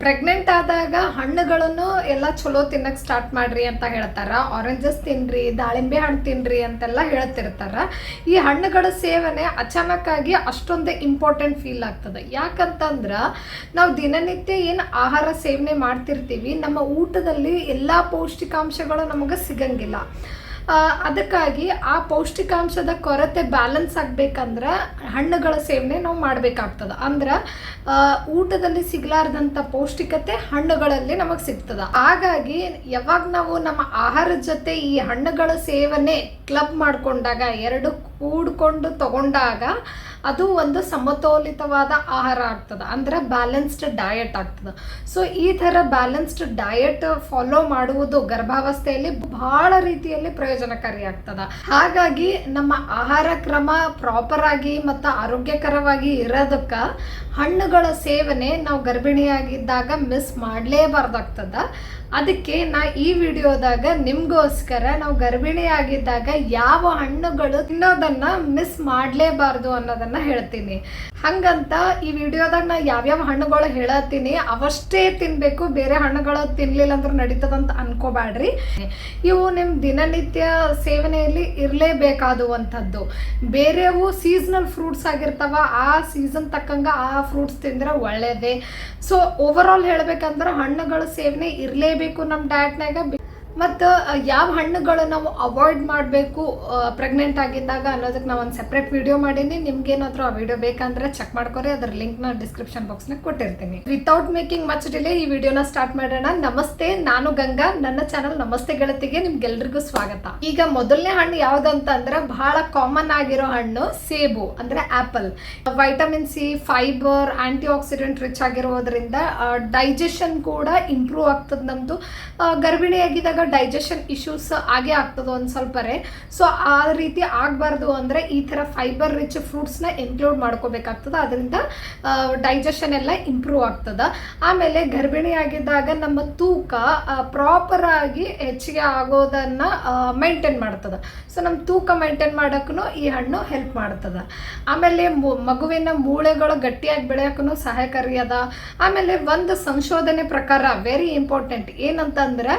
Pregnant ಆದಾಗ ಹಣ್ಣುಗಳನ್ನು ಎಲ್ಲ ಚಲೋ ತಿನ್ನಕ್ಕೆ ಸ್ಟಾರ್ಟ್ ಮಾಡ್ರಿ ಅಂತ ಹೇಳ್ತಾರ. ಆರೆಂಜಸ್ ತಿನ್ರಿ, ದಾಳಿಂಬೆ ಹಣ್ಣು ತಿನ್ರಿ ಅಂತೆಲ್ಲ ಹೇಳ್ತಿರ್ತಾರ. ಈ ಹಣ್ಣುಗಳ ಸೇವನೆ ಅಚಾನಕ್ಕಾಗಿ ಅಷ್ಟೊಂದು ಇಂಪಾರ್ಟೆಂಟ್ ಫೀಲ್ ಆಗ್ತದೆ. ಯಾಕಂತಂದ್ರೆ ನಾವು ದಿನನಿತ್ಯ ಏನು ಆಹಾರ ಸೇವನೆ ಮಾಡ್ತಿರ್ತೀವಿ, ನಮ್ಮ ಊಟದಲ್ಲಿ ಎಲ್ಲ ಪೌಷ್ಟಿಕಾಂಶಗಳು ನಮಗೆ ಸಿಗಂಗಿಲ್ಲ. ಅದಕ್ಕಾಗಿ ಆ ಪೌಷ್ಟಿಕಾಂಶದ ಕೊರತೆ ಬ್ಯಾಲೆನ್ಸ್ ಆಗಬೇಕಂದ್ರೆ ಹಣ್ಣುಗಳ ಸೇವನೆ ನಾವು ಮಾಡಬೇಕಾಗ್ತದೆ. ಅಂದ್ರೆ ಊಟದಲ್ಲಿ ಸಿಗಲಾರ್ದಂಥ ಪೌಷ್ಟಿಕತೆ ಹಣ್ಣುಗಳಲ್ಲಿ ನಮಗೆ ಸಿಗ್ತದೆ. ಹಾಗಾಗಿ ಯಾವಾಗ ನಾವು ನಮ್ಮ ಆಹಾರದ ಜೊತೆ ಈ ಹಣ್ಣುಗಳ ಸೇವನೆ ಕ್ಲಬ್ ಮಾಡಿಕೊಂಡಾಗ ಎರಡು ಕೂಡ್ಕೊಂಡು ತಗೊಂಡಾಗ ಅದು ಒಂದು ಸಮತೋಲಿತವಾದ ಆಹಾರ ಆಗ್ತದೆ. ಅಂದ್ರೆ ಬ್ಯಾಲೆನ್ಸ್ಡ್ ಡಯಟ್ ಆಗ್ತದೆ. ಸೊ ಈ ಥರ ಬ್ಯಾಲೆನ್ಸ್ಡ್ ಡಯಟ್ ಫಾಲೋ ಮಾಡುವುದು ಗರ್ಭಾವಸ್ಥೆಯಲ್ಲಿ ಬಹಳ ರೀತಿಯಲ್ಲಿ ಪ್ರಯೋಜನಕಾರಿ ಆಗ್ತದೆ. ಹಾಗಾಗಿ ನಮ್ಮ ಆಹಾರ ಕ್ರಮ ಪ್ರಾಪರ್ ಆಗಿ ಮತ್ತು ಆರೋಗ್ಯಕರವಾಗಿ ಇರೋದಕ್ಕೆ ಹಣ್ಣುಗಳ ಸೇವನೆ ನಾವು ಗರ್ಭಿಣಿಯಾಗಿದ್ದಾಗ ಮಿಸ್ ಮಾಡಲೇಬಾರ್ದಾಗ್ತದೆ. ಅದಕ್ಕೆ ನಾ ಈ ವಿಡಿಯೋದಾಗ ನಿಮಗೋಸ್ಕರ ನಾವು ಗರ್ಭಿಣಿಯಾಗಿದ್ದಾಗ ಯಾವ ಹಣ್ಣುಗಳು ತಿನ್ನೋದನ್ನ ಮಿಸ್ ಮಾಡಲೇಬಾರ್ದು ಅನ್ನೋದನ್ನ ಹೇಳ್ತೀನಿ. ಹಂಗಂತ ಈ ವಿಡಿಯೋದಾಗ ನಾ ಯಾವ್ಯಾವ ಹಣ್ಣುಗಳು ಹೇಳತ್ತೀನಿ, ಅವಷ್ಟೇ ತಿನ್ಬೇಕು, ಬೇರೆ ಹಣ್ಣುಗಳು ತಿನ್ಲಿಲ್ಲ ಅಂದ್ರೆ ನಡೀತದಂತ ಅನ್ಕೋಬ್ಯಾಡ್ರಿ. ಇವು ನಿಮ್ಮ ದಿನನಿತ್ಯ ಸೇವನೆಯಲ್ಲಿ ಇರಲೇಬೇಕಾದುವಂಥದ್ದು. ಬೇರೆವು ಸೀಸನಲ್ ಫ್ರೂಟ್ಸ್ ಆಗಿರ್ತಾವ, ಆ ಸೀಸನ್ ತಕ್ಕಂಗ ಆ ಫ್ರೂಟ್ಸ್ ತಿಂದ್ರೆ ಒಳ್ಳೇದೇ. ಸೊ ಓವರ್ ಆಲ್ ಹೇಳ್ಬೇಕಂದ್ರೆ ಹಣ್ಣುಗಳ ಸೇವನೆ ಇರಲೇಬೇಕು ನಮ್ಮ ಡಯಟ್ನಾಗ ಮತ್ತು ಯಾವ ಹಣ್ಣುಗಳು ನಾವು ಅವಾಯ್ಡ್ ಮಾಡಬೇಕು ಪ್ರೆಗ್ನೆಂಟ್ ಆಗಿದ್ದಾಗ ಅನ್ನೋದಕ್ಕೆ ನಾವು ಒಂದು ಸೆಪ್ರೇಟ್ ವಿಡಿಯೋ ಮಾಡೀನಿ. ನಿಮ್ಗೇನಾದರೂ ಆ ವಿಡಿಯೋ ಬೇಕಂದ್ರೆ ಚೆಕ್ ಮಾಡ್ಕೊರಿ. ಅದ್ರ ಲಿಂಕ್ನ ಡಿಸ್ಕ್ರಿಪ್ಷನ್ ಬಾಕ್ಸ್ನಾಗ ಕೊಟ್ಟಿರ್ತೀನಿ. ವಿತೌಟ್ ಮೇಕಿಂಗ್ ಮಚ್ ಡಿಲೇ ಈ ವಿಡಿಯೋನ ಸ್ಟಾರ್ಟ್ ಮಾಡೋಣ. ನಮಸ್ತೆ, ನಾನು ಗಂಗಾ. ನನ್ನ ಚಾನಲ್ ನಮಸ್ತೆ ಗೆಳತಿಗೆ ನಿಮ್ಗೆಲ್ರಿಗೂ ಸ್ವಾಗತ. ಈಗ ಮೊದಲನೇ ಹಣ್ಣು ಯಾವ್ದಂತ ಅಂದ್ರೆ ಬಹಳ ಕಾಮನ್ ಆಗಿರೋ ಹಣ್ಣು ಸೇಬು, ಅಂದ್ರೆ apple vitamin C fibre antioxidant rich ಆಗಿರೋದ್ರಿಂದ ಡೈಜೆಷನ್ ಕೂಡ ಇಂಪ್ರೂವ್ ಆಗ್ತದೆ ಗರ್ಭಿಣಿ ಗರ್ಭಿಣಿಯಾಗಿದ್ದಾಗ ಡೈಜೆಷನ್ ಇಶ್ಯೂಸ್ ಆಗೇ ಆಗ್ತದೆ ಒಂದು ಸ್ವಲ್ಪರೇ ಸೊ ಆ ರೀತಿ ಆಗಬಾರ್ದು ಅಂದರೆ ಈ ಥರ ಫೈಬರ್ ರಿಚ್ ಫ್ರೂಟ್ಸ್ನ ಇನ್ಕ್ಲೂಡ್ ಮಾಡ್ಕೋಬೇಕಾಗ್ತದೆ. ಅದರಿಂದ ಡೈಜೆಷನ್ ಎಲ್ಲ ಇಂಪ್ರೂವ್ ಆಗ್ತದೆ. ಆಮೇಲೆ ಗರ್ಭಿಣಿಯಾಗಿದ್ದಾಗ ನಮ್ಮ ತೂಕ ಪ್ರಾಪರಾಗಿ ಹೆಚ್ಚಿಗೆ ಆಗೋದನ್ನು ಮೇಂಟೈನ್ ಮಾಡ್ತದೆ. ಸೊ ನಮ್ಮ ತೂಕ ಮೇಂಟೈನ್ ಮಾಡೋಕ್ಕೂ ಈ ಹಣ್ಣು ಹೆಲ್ಪ್ ಮಾಡ್ತದೆ. ಆಮೇಲೆ ಮಗುವಿನ ಮೂಳೆಗಳು ಗಟ್ಟಿಯಾಗಿ ಬೆಳೆಯೋಕ್ಕೂ ಸಹಾಯಕಾರಿ ಅದ ಆಮೇಲೆ ಒಂದು ಸಂಶೋಧನೆ ಪ್ರಕಾರ ವೆರಿ ಇಂಪಾರ್ಟೆಂಟ್ ಏನಂತಂದ್ರೆ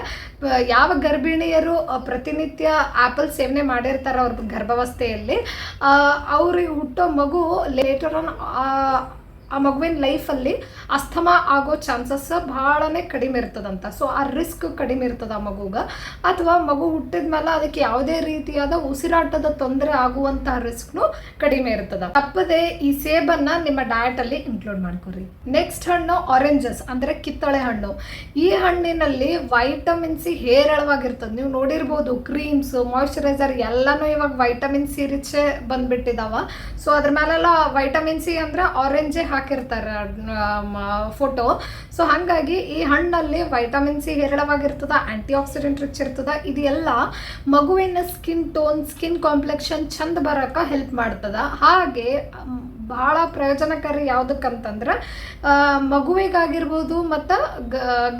ಯಾವ ಗರ್ಭಿಣಿಯರು ಪ್ರತಿನಿತ್ಯ ಆಪಲ್ ಸೇವನೆ ಮಾಡಿರ್ತಾರೆ ಅವ್ರ ಗರ್ಭಾವಸ್ಥೆಯಲ್ಲಿ ಅವ್ರಿಗೆ ಹುಟ್ಟೋ ಮಗು ಲೇಟರ್ ಆನ್ ಆ ಮಗುವಿನ ಲೈಫಲ್ಲಿ ಅಸ್ತಮಾ ಆಗೋ ಚಾನ್ಸಸ್ ಬಹಳನೇ ಕಡಿಮೆ ಇರ್ತದಂತ. ಸೊ ಆ ರಿಸ್ಕ್ ಕಡಿಮೆ ಇರ್ತದ ಆ ಮಗುಗೆ. ಅಥವಾ ಮಗು ಹುಟ್ಟಿದ ಮೇಲೆ ಅದಕ್ಕೆ ಯಾವುದೇ ರೀತಿಯಾದ ಉಸಿರಾಟದ ತೊಂದರೆ ಆಗುವಂತಹ ರಿಸ್ಕ್ನು ಕಡಿಮೆ ಇರ್ತದ. ತಪ್ಪದೆ ಈ ಸೇಬನ್ನ ನಿಮ್ಮ ಡಯಟ್ ಅಲ್ಲಿ ಇನ್ಕ್ಲೂಡ್ ಮಾಡ್ಕೊರಿ. ನೆಕ್ಸ್ಟ್ ಹಣ್ಣು ಆರೆಂಜಸ್ ಅಂದ್ರೆ ಕಿತ್ತಳೆ ಹಣ್ಣು. ಈ ಹಣ್ಣಿನಲ್ಲಿ ವೈಟಮಿನ್ ಸಿ ಹೇರಳವಾಗಿರ್ತದೆ. ನೀವು ನೋಡಿರ್ಬೋದು ಕ್ರೀಮ್ಸ್ ಮಾಯಿಶ್ಚರೈಸರ್ ಎಲ್ಲಾನು ಇವಾಗ ವೈಟಮಿನ್ ಸಿ ರಿಚ್ ಬಂದ್ಬಿಟ್ಟಿದಾವ. ಸೊ ಅದ್ರ ಮೇಲೆಲ್ಲ ವೈಟಮಿನ್ ಸಿ ಅಂದ್ರೆ ಆರೆಂಜೇ ಹಾಕಿರ್ತಾರೆ ಫೋಟೋ ಸೊ ಹಾಗಾಗಿ ಈ ಹಣ್ಣಲ್ಲಿ ವೈಟಮಿನ್ ಸಿ ಹೇರಳವಾಗಿರ್ತದ ಆಂಟಿ ಆಕ್ಸಿಡೆಂಟ್ ರಿಚ್ ಇರ್ತದ, ಇದೆಲ್ಲ ಮಗುವಿನ ಸ್ಕಿನ್ ಟೋನ್ ಸ್ಕಿನ್ ಕಾಂಪ್ಲೆಕ್ಷನ್ ಚಂದ ಬರಕ ಹೆಲ್ಪ್ ಮಾಡ್ತದ. ಹಾಗೆ ಬಹಳ ಪ್ರಯೋಜನಕಾರಿ ಯಾವುದಕ್ಕಂತಂದ್ರೆ ಮಗುವಿಗಾಗಿರ್ಬೋದು ಮತ್ತು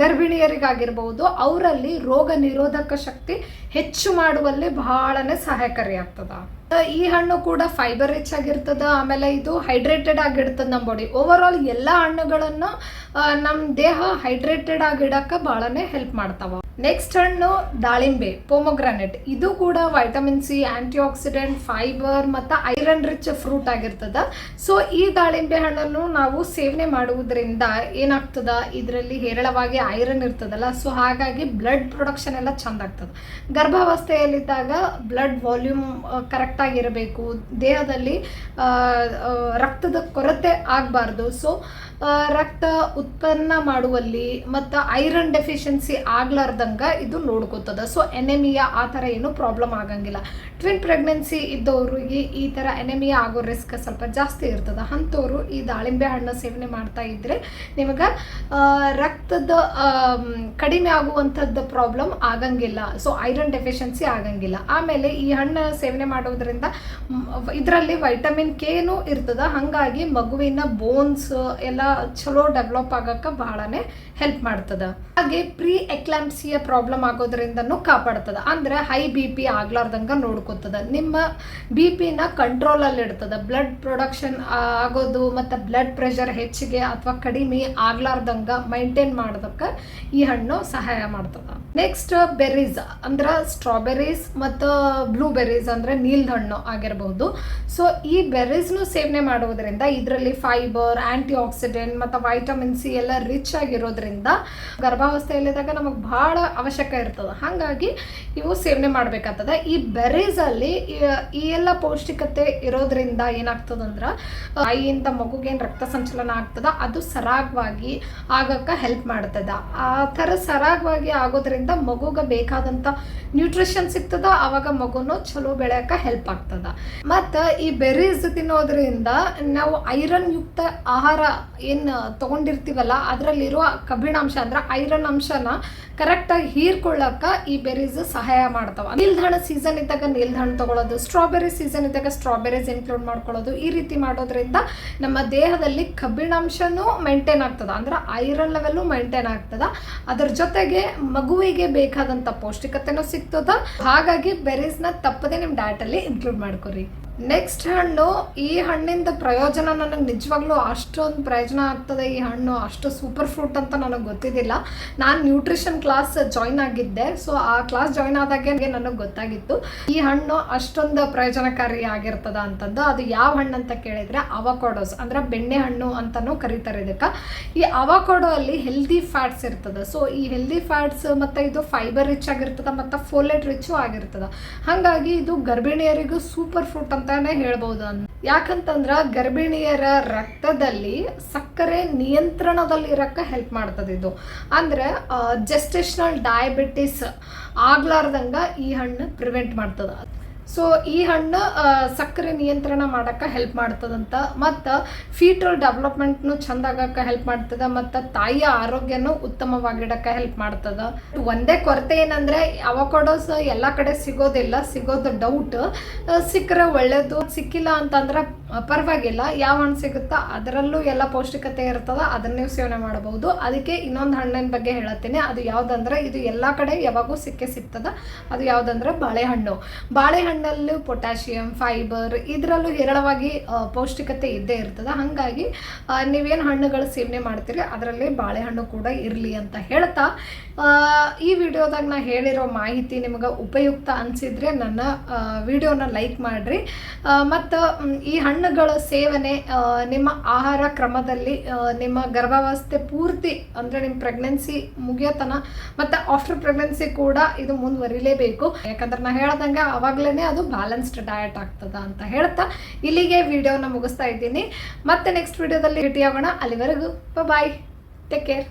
ಗರ್ಭಿಣಿಯರಿಗಾಗಿರ್ಬೋದು ಅವರಲ್ಲಿ ರೋಗ ನಿರೋಧಕ ಶಕ್ತಿ ಹೆಚ್ಚು ಮಾಡುವಲ್ಲಿ ಬಹಳನೇ ಸಹಾಯಕಾರಿ ಆಗ್ತದ ಈ ಹಣ್ಣು ಕೂಡ ಫೈಬರ್ ರಿಚ್ ಆಗಿರ್ತದ, ಆಮೇಲೆ ಇದು ಹೈಡ್ರೇಟೆಡ್ ಆಗಿರ್ತದೆ ನಮ್ಮ ಬಾಡಿ ಓವರ್ ಆಲ್ ಎಲ್ಲ ಹಣ್ಣುಗಳನ್ನು ನಮ್ಮ ದೇಹ ಹೈಡ್ರೇಟೆಡ್ ಆಗಿಡಕ್ಕೆ ಭಾಳನೇ ಹೆಲ್ಪ್ ಮಾಡ್ತಾವ. ನೆಕ್ಸ್ಟ್ ಹಣ್ಣು ದಾಳಿಂಬೆ ಪೋಮೊಗ್ರಾನೆಟ್ ಇದು ಕೂಡ vitamin C antioxidant fibre ಮತ್ತು ಐರನ್ ರಿಚ್ ಫ್ರೂಟ್ ಆಗಿರ್ತದೆ. ಸೊ ಈ ದಾಳಿಂಬೆ ಹಣ್ಣನ್ನು ನಾವು ಸೇವನೆ ಮಾಡುವುದರಿಂದ ಏನಾಗ್ತದ? ಇದರಲ್ಲಿ ಹೇರಳವಾಗಿ ಐರನ್ ಇರ್ತದಲ್ಲ ಸೊ ಹಾಗಾಗಿ ಬ್ಲಡ್ ಪ್ರೊಡಕ್ಷನ್ ಎಲ್ಲ ಚೆಂದ ಆಗ್ತದೆ. ಗರ್ಭಾವಸ್ಥೆಯಲ್ಲಿದ್ದಾಗ ಬ್ಲಡ್ ವಾಲ್ಯೂಮ್ ಕರೆಕ್ಟಾಗಿರಬೇಕು ದೇಹದಲ್ಲಿ ರಕ್ತದ ಕೊರತೆ ಆಗಬಾರ್ದು. ಸೊ ರಕ್ತ ಉತ್ಪನ್ನ ಮಾಡುವಲ್ಲಿ ಮತ್ತು ಐರನ್ ಡೆಫಿಷಿಯನ್ಸಿ ಆಗ್ಲಾರ್ದಂಗ ಇದು ನೋಡ್ಕೋತದ. ಸೊ ಎನೆಮಿಯಾ ಆ ಥರ ಏನು ಪ್ರಾಬ್ಲಮ್ ಆಗಂಗಿಲ್ಲ. ಟ್ವಿನ್ ಪ್ರೆಗ್ನೆನ್ಸಿ ಇದ್ದವ್ರಿಗೆ ಈ ಥರ ಎನೆಮಿಯಾ ಆಗೋ ರಿಸ್ಕ್ ಸ್ವಲ್ಪ ಜಾಸ್ತಿ ಇರ್ತದೆ. ಅಂಥವ್ರು ಈ ದಾಳಿಂಬೆ ಹಣ್ಣು ಸೇವನೆ ಮಾಡ್ತಾ ಇದ್ರೆ ನಿಮಗೆ ರಕ್ತದ ಕಡಿಮೆ ಆಗುವಂಥದ್ದು ಪ್ರಾಬ್ಲಮ್ ಆಗಂಗಿಲ್ಲ. ಸೊ ಐರನ್ ಡೆಫಿಷಿಯನ್ಸಿ ಆಗಂಗಿಲ್ಲ. ಆಮೇಲೆ ಈ ಹಣ್ಣು ಸೇವನೆ ಮಾಡೋದ್ರಿಂದ ಇದರಲ್ಲಿ ವೈಟಮಿನ್ ಕೆನೂ ಇರ್ತದೆ. ಹಾಗಾಗಿ ಮಗುವಿನ ಬೋನ್ಸ್ ಎಲ್ಲ ಚಲೋ ಡೆವಲಪ್ ಆಗಕ್ಕೆ ಬಹಳನೇ ಹೆಲ್ಪ್ ಮಾಡ್ತದ. ಹಾಗೆ ಪ್ರೀ ಎಕ್ಲಾಮ್ಸಿಯ ಪ್ರಾಬ್ಲಮ್ ಆಗೋದ್ರಿಂದನೂ ಕಾಪಾಡ್ತದ. ಅಂದ್ರೆ ಹೈ ಬಿ ಪಿ ಆಗ್ಲಾರ್ದಂಗ ನೋಡ್ಕೋತದ. ನಿಮ್ಮ ಬಿ ಪಿನ ಕಂಟ್ರೋಲಲ್ಲಿ ಇಡ್ತದ. ಬ್ಲಡ್ ಪ್ರೊಡಕ್ಷನ್ ಆಗೋದು ಮತ್ತು ಬ್ಲಡ್ ಪ್ರೆಷರ್ ಹೆಚ್ಚಿಗೆ ಅಥವಾ ಕಡಿಮೆ ಆಗ್ಲಾರ್ದಂಗ ಮೈಂಟೈನ್ ಮಾಡೋದಕ್ಕೆ ಈ ಹಣ್ಣು ಸಹಾಯ ಮಾಡ್ತದ. ನೆಕ್ಸ್ಟ್ ಬೆರೀಸ್ ಅಂದ್ರೆ ಸ್ಟ್ರಾಬೆರೀಸ್ ಮತ್ತು ಬ್ಲೂಬೆರೀಸ್ ಅಂದ್ರೆ ನೀಲ್ದ ಹಣ್ಣು ಆಗಿರಬಹುದು ಸೊ ಈ ಬೆರೀಸ್ನು ಸೇವನೆ ಮಾಡುವುದರಿಂದ ಇದರಲ್ಲಿ ಫೈಬರ್ ಆಂಟಿ ಆಕ್ಸಿಡೆಂಟ್ ಮತ್ತು ವೈಟಮಿನ್ ಸಿ ಎಲ್ಲ ರಿಚ್ ಆಗಿರೋದ್ರಿಂದ ಗರ್ಭಾವಸ್ಥೆಯಲ್ಲಿದ್ದಾಗ ನಮಗೆ ಭಾಳ ಅವಶ್ಯಕ ಇರ್ತದೆ. ಹಾಗಾಗಿ ಇವು ಸೇವನೆ ಮಾಡಬೇಕಾಗ್ತದೆ. ಈ ಬೆರೀಸಲ್ಲಿ ಈ ಎಲ್ಲ ಪೌಷ್ಟಿಕತೆ ಇರೋದ್ರಿಂದ ಏನಾಗ್ತದಂದ್ರೆ ತಾಯಿಯಿಂದ ಮಗುಗೇನು ರಕ್ತ ಸಂಚಲನ ಆಗ್ತದ, ಅದು ಸರಾಗವಾಗಿ ಆಗಕ್ಕೆ ಹೆಲ್ಪ್ ಮಾಡ್ತದ. ಆ ಥರ ಸರಾಗವಾಗಿ ಆಗೋದ್ರಿಂದ ಮಗುಗೆ ಬೇಕಾದಂಥ ನ್ಯೂಟ್ರಿಷನ್ ಸಿಗ್ತದ, ಅವಾಗ ಮಗುನು ಚಲೋ ಬೆಳ್ಯಾಕ ಹೆಲ್ಪ್ ಆಗ್ತದ. ಮತ್ತು ಈ ಬೆರೀಸ್ ತಿನ್ನೋದ್ರಿಂದ ನಾವು ಐರನ್ ಯುಕ್ತ ಆಹಾರ ಏನು ತೊಗೊಂಡಿರ್ತೀವಲ್ಲ, ಅದರಲ್ಲಿರುವ ಕಬ್ಬಿಣಾಂಶ ಅಂದ್ರೆ ಐರನ್ ಅಂಶನ ಕರೆಕ್ಟಾಗಿ ಹೀರ್ಕೊಳ್ಳೋಕೆ ಈ ಬೆರೀಸ್ ಸಹಾಯ ಮಾಡ್ತಾವ. ನಿಲ್ದಾಣ ಸೀಸನ್ ಇದ್ದಾಗ ನಿಲ್ದಾಣ ತಗೊಳ್ಳೋದು ಸ್ಟ್ರಾಬೆರಿ ಸೀಸನ್ ಇದ್ದಾಗ ಸ್ಟ್ರಾಬೆರೀಸ್ ಇನ್ಕ್ಲೂಡ್ ಮಾಡ್ಕೊಳ್ಳೋದು, ಈ ರೀತಿ ಮಾಡೋದ್ರಿಂದ ನಮ್ಮ ದೇಹದಲ್ಲಿ ಕಬ್ಬಿಣಾಂಶನೂ ಮೇಂಟೈನ್ ಆಗ್ತದೆ. ಅಂದ್ರೆ ಐರನ್ ಲೆವೆಲ್ಲು ಮೇಂಟೈನ್ ಆಗ್ತದೆ. ಅದರ ಜೊತೆಗೆ ಮಗುವಿಗೆ ಬೇಕಾದಂಥ ಪೌಷ್ಟಿಕತೆನೂ ಸಿಗ್ತದ. ಹಾಗಾಗಿ ಬೆರೀಸ್ನ ತಪ್ಪದೆ ನಿಮ್ಮ ಡಯಟಲ್ಲಿ ಇನ್ಕ್ಲೂಡ್ ಮಾಡ್ಕೊರಿ. ನೆಕ್ಸ್ಟ್ ಹಣ್ಣು, ಈ ಹಣ್ಣಿಂದ ಪ್ರಯೋಜನ ನನಗೆ ನಿಜವಾಗ್ಲೂ ಅಷ್ಟೊಂದು ಪ್ರಯೋಜನ ಆಗ್ತದೆ. ಈ ಹಣ್ಣು ಅಷ್ಟು ಸೂಪರ್ ಫ್ರೂಟ್ ಅಂತ ನನಗೆ ಗೊತ್ತಿದ್ದಿಲ್ಲ. ನಾನು ನ್ಯೂಟ್ರಿಷನ್ ಕ್ಲಾಸ್ ಜಾಯ್ನ್ ಆಗಿದ್ದೆ. ಸೊ ಆ ಕ್ಲಾಸ್ ಜಾಯ್ನ್ ಆದಾಗೆ ನನಗೆ ಗೊತ್ತಾಗಿತ್ತು. ಈ ಹಣ್ಣು ಅಷ್ಟೊಂದು ಪ್ರಯೋಜನಕಾರಿ ಆಗಿರ್ತದ ಅಂತಂದು. ಅದು ಯಾವ ಹಣ್ಣು ಅಂತ ಕೇಳಿದರೆ ಅವಕಾಡೋಸ್ ಅಂದರೆ ಬೆಣ್ಣೆ ಹಣ್ಣು ಅಂತಲೂ ಕರೀತಾರೆ ಇದಕ್ಕೆ. ಈ ಅವಕಾಡೋ ಅಲ್ಲಿ ಹೆಲ್ದಿ ಫ್ಯಾಟ್ಸ್ ಇರ್ತದೆ. ಸೊ ಈ ಹೆಲ್ದಿ ಫ್ಯಾಟ್ಸ್ ಮತ್ತು ಇದು ಫೈಬರ್ ರಿಚ್ ಆಗಿರ್ತದೆ, ಮತ್ತು ಫೋಲೆಟ್ ರಿಚ್ಚು ಆಗಿರ್ತದೆ. ಹಾಗಾಗಿ ಇದು ಗರ್ಭಿಣಿಯರಿಗೂ ಸೂಪರ್ ಫ್ರೂಟ್ ಅಂತಾನೆ ಹೇಳ್ಬೋದು ಅಂತ ಯಾಕಂತಂದ್ರ ಗರ್ಭಿಣಿಯರ ರಕ್ತದಲ್ಲಿ ಸಕ್ಕರೆ ನಿಯಂತ್ರಣದಲ್ಲಿ ಇರಕ್ಕೆ ಹೆಲ್ಪ್ ಮಾಡ್ತದೆ ಇದು. ಅಂದ್ರೆ ಜೆಸ್ಟೇಷನಲ್ ಡಯಾಬಿಟಿಸ್ ಆಗ್ಲಾರ್ದಂಗ ಈ ಹಣ್ಣು ಪ್ರಿವೆಂಟ್ ಮಾಡ್ತದ. ಸೊ ಈ ಹಣ್ಣು ಸಕ್ಕರೆ ನಿಯಂತ್ರಣ ಮಾಡೋಕ್ಕೆ ಹೆಲ್ಪ್ ಮಾಡ್ತದಂತ, ಮತ್ತು ಫೀಟಲ್ ಡೆವಲಪ್ಮೆಂಟ್ನು ಚಂದಾಗಕ್ಕೆ ಹೆಲ್ಪ್ ಮಾಡ್ತದೆ, ಮತ್ತು ತಾಯಿಯ ಆರೋಗ್ಯನೂ ಉತ್ತಮವಾಗಿಡಕ್ಕೆ ಹೆಲ್ಪ್ ಮಾಡ್ತದ. ಒಂದೇ ಕೊರತೆ ಏನಂದ್ರೆ ಅವಕಾಡೋಸ್ ಎಲ್ಲ ಕಡೆ ಸಿಗೋದಿಲ್ಲ, ಸಿಗೋದು ಡೌಟ್ ಸಿಕ್ಕರೆ ಒಳ್ಳೇದು, ಸಿಕ್ಕಿಲ್ಲ ಅಂತಂದ್ರೆ ಪರವಾಗಿಲ್ಲ. ಯಾವ ಹಣ್ಣು ಸಿಗುತ್ತೋ ಅದರಲ್ಲೂ ಎಲ್ಲ ಪೌಷ್ಟಿಕತೆ ಇರ್ತದ, ಅದನ್ನ ಸೇವನೆ ಮಾಡಬಹುದು. ಅದಕ್ಕೆ ಇನ್ನೊಂದು ಹಣ್ಣಿನ ಬಗ್ಗೆ ಹೇಳತ್ತೀನಿ. ಅದು ಯಾವುದಂದ್ರೆ ಇದು ಎಲ್ಲ ಕಡೆ ಯಾವಾಗೂ ಸಿಕ್ಕೇ ಸಿಗ್ತದ. ಅದು ಯಾವುದಂದ್ರೆ ಬಾಳೆಹಣ್ಣು. ಬಾಳೆಹಣ್ಣಲ್ಲೂ ಪೊಟ್ಯಾಷಿಯಂ, ಫೈಬರ್ ಇದರಲ್ಲೂ ಹೇರಳವಾಗಿ ಪೌಷ್ಟಿಕತೆ ಇದ್ದೇ ಇರ್ತದ. ಹಾಗಾಗಿ ನೀವೇನು ಹಣ್ಣುಗಳು ಸೇವನೆ ಮಾಡ್ತೀರಿ, ಅದರಲ್ಲಿ ಬಾಳೆಹಣ್ಣು ಕೂಡ ಇರಲಿ ಅಂತ ಹೇಳ್ತಾ ಈ ವಿಡಿಯೋದಾಗ ನಾ ಹೇಳಿರೋ ಮಾಹಿತಿ ನಿಮಗೆ ಉಪಯುಕ್ತ ಅನಿಸಿದ್ರೆ ನನ್ನ ವಿಡಿಯೋನ ಲೈಕ್ ಮಾಡಿರಿ. ಮತ್ತು ಈ ಹಣ್ಣುಗಳ ಸೇವನೆ ನಿಮ್ಮ ಆಹಾರ ಕ್ರಮದಲ್ಲಿ ನಿಮ್ಮ ಗರ್ಭಾವಸ್ಥೆ ಪೂರ್ತಿ ಅಂದರೆ ನಿಮ್ಮ ಪ್ರೆಗ್ನೆನ್ಸಿ ಮುಗಿಯೋತನ ಮತ್ತು ಆಫ್ಟರ್ ಪ್ರೆಗ್ನೆನ್ಸಿ ಕೂಡ ಇದು ಮುಂದುವರಿಲೇಬೇಕು. ಯಾಕಂದ್ರೆ ನಾನು ಹೇಳ್ದಂಗೆ ಆವಾಗಲೇ ಅದು ಬ್ಯಾಲೆನ್ಸ್ಡ್ ಡಯಟ್ ಆಗ್ತದ ಅಂತ ಹೇಳ್ತಾ ಇಲ್ಲಿಗೆ ವಿಡಿಯೋನ ಮುಗಿಸ್ತಾ ಇದ್ದೀನಿ. ಮತ್ತೆ ನೆಕ್ಸ್ಟ್ ವಿಡಿಯೋದಲ್ಲಿ ಭೇಟಿಯಾಗೋಣ. ಅಲ್ಲಿವರೆಗೂ ಬಾಯ್ ಟೇಕ್ ಕೇರ್